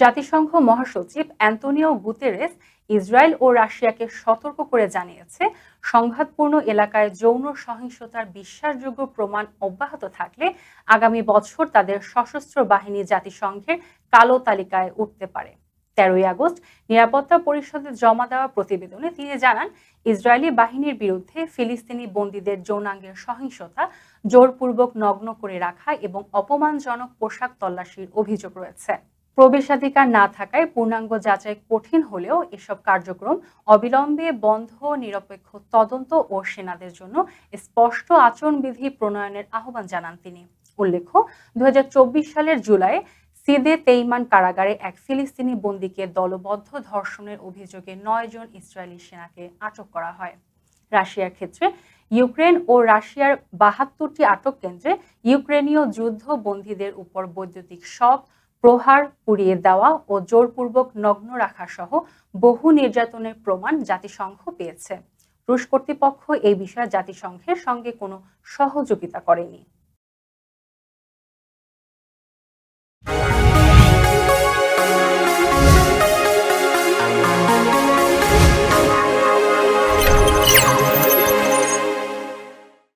জাতিসংঘ মহাসচিব Antonio Guterres Israel ও রাশিয়াকে সতর্ক করে জানিয়েছে, সংঘাতপূর্ণ এলাকায় যৌন সহিংসতার বিশ্বাসযোগ্য প্রমাণ অব্যাহত থাকলে আগামী বছর তাদের সশস্ত্র বাহিনী জাতিসংঘের কালো তালিকায় উঠতে পারে। তেরোই আগস্ট নিরাপত্তা পরিষদে জমা দেওয়া প্রতিবেদনে তিনি জানান, ইসরায়েলি বাহিনীর বিরুদ্ধে ফিলিস্তিনি বন্দীদের যৌনাঙ্গের সহিংসতা জোরপূর্বক নগ্ন করে রাখা এবং অপমানজনক পোশাক তল্লাশির অভিযোগ রয়েছে। প্রবেশাধিকার না থাকায় পূর্ণাঙ্গ যাচাই কঠিন হলেও এসব কার্যক্রম অবিলম্বে বন্ধ, নিরপেক্ষ, তদন্ত ও সেনাদের জন্য স্পষ্ট আচরণবিধি প্রণয়নের আহ্বান জানান তিনি। উল্লেখ্য দু সালের জুলাই সিদে তেইমান কারাগারে এক ফিলিস্তিনি বন্দীকে দলবদ্ধ ধর্ষণের অভিযোগে নয় জন ইসরায়েলি সেনাকে আটক করা হয়। রাশিয়ার ক্ষেত্রে ইউক্রেন ও রাশিয়ার বাহাত্তরটি আটক কেন্দ্রে ইউক্রেনীয় যুদ্ধ বন্দীদের উপর বৈদ্যুতিক শক প্রহার পুড়িয়ে দেওয়া ও জোরপূর্বক নগ্ন রাখা সহ বহু নির্যাতনের প্রমাণ জাতিসংঘ পেয়েছে। রুশ কর্তৃপক্ষ এই বিষয়ে জাতিসংঘের সঙ্গে কোনো সহযোগিতা করেনি।